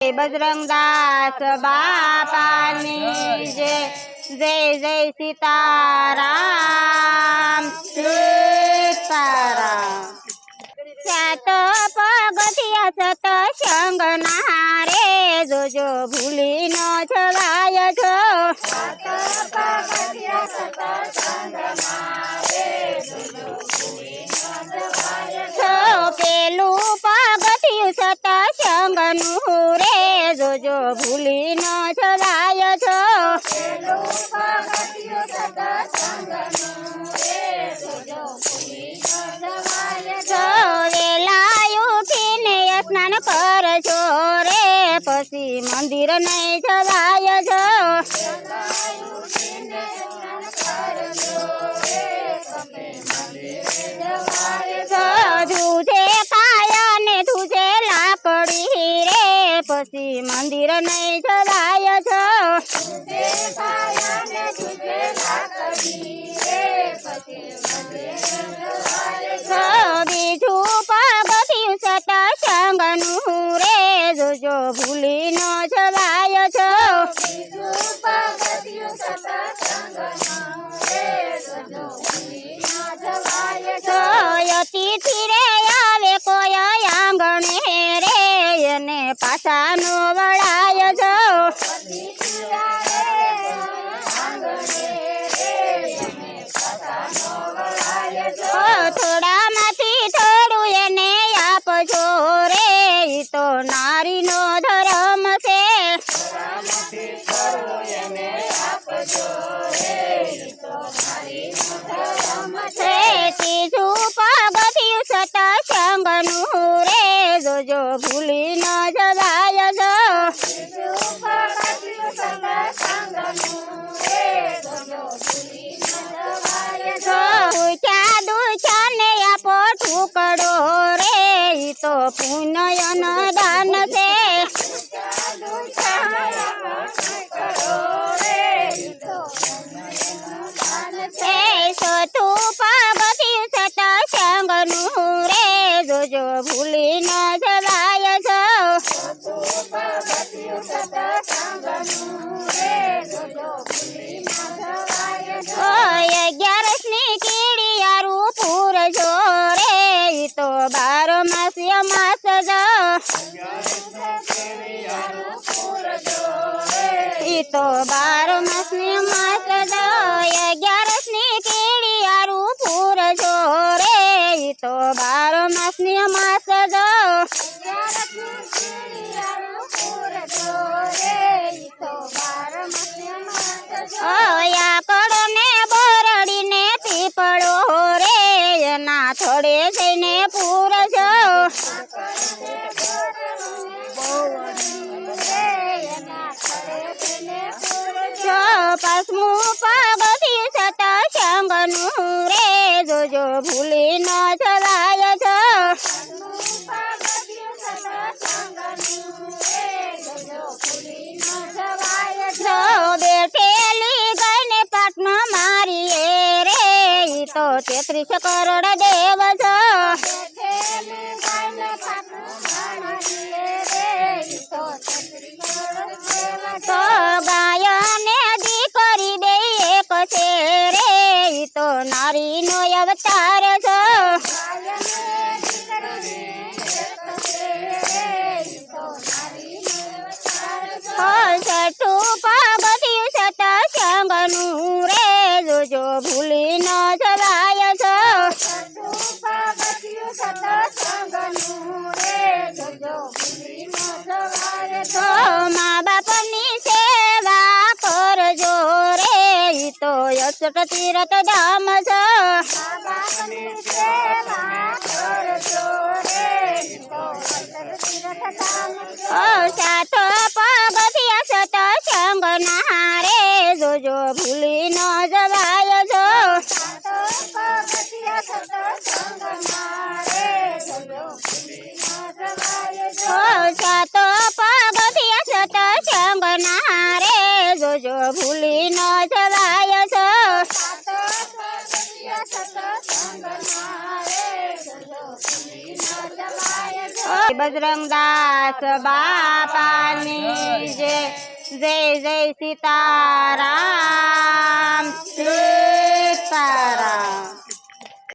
બજરંગદાસ બાપાની જય. જય. જય સીતારામ. સીતારામ. સાત પગથિયા સત નારે જોજો ભૂલી ન છવાય છો. પેલું પગથિયું સત સંગનું સ્નાન કરજો રે પછી મંદિર નહીં જવાય જો. તુજે કાયા ને તુજે લાકડી રે, પછી મંદિર નહીં જવાય છો છો I know. ઈ તો પુનયન દાન છે એ સોતું પગથિયું સત સંગનું તો બાર માસની માસ જો અગિયારસની કીડિયારું પૂરજો રે તો બાર માસની માસ જો ઓયા જોજો ભૂલી ન જવાય છો. જો બેઠેલી ગઈને પાટમાં મારીએ રે તો તેત્રીસ કરોડ દેવ છો. તો નારીનો અવતાર છો. ઈ તો અક્ષટ તીરથ ધામ છો. સાત પગથિયા સત સંગના રે જોજો ભૂલી ન જવાય જો સાત પગથિયા સત સંગના રે જોજો ભૂલી ન જવાય બજરંગદાસ બાપાની જય જય જય સીતારામ સીતારામ.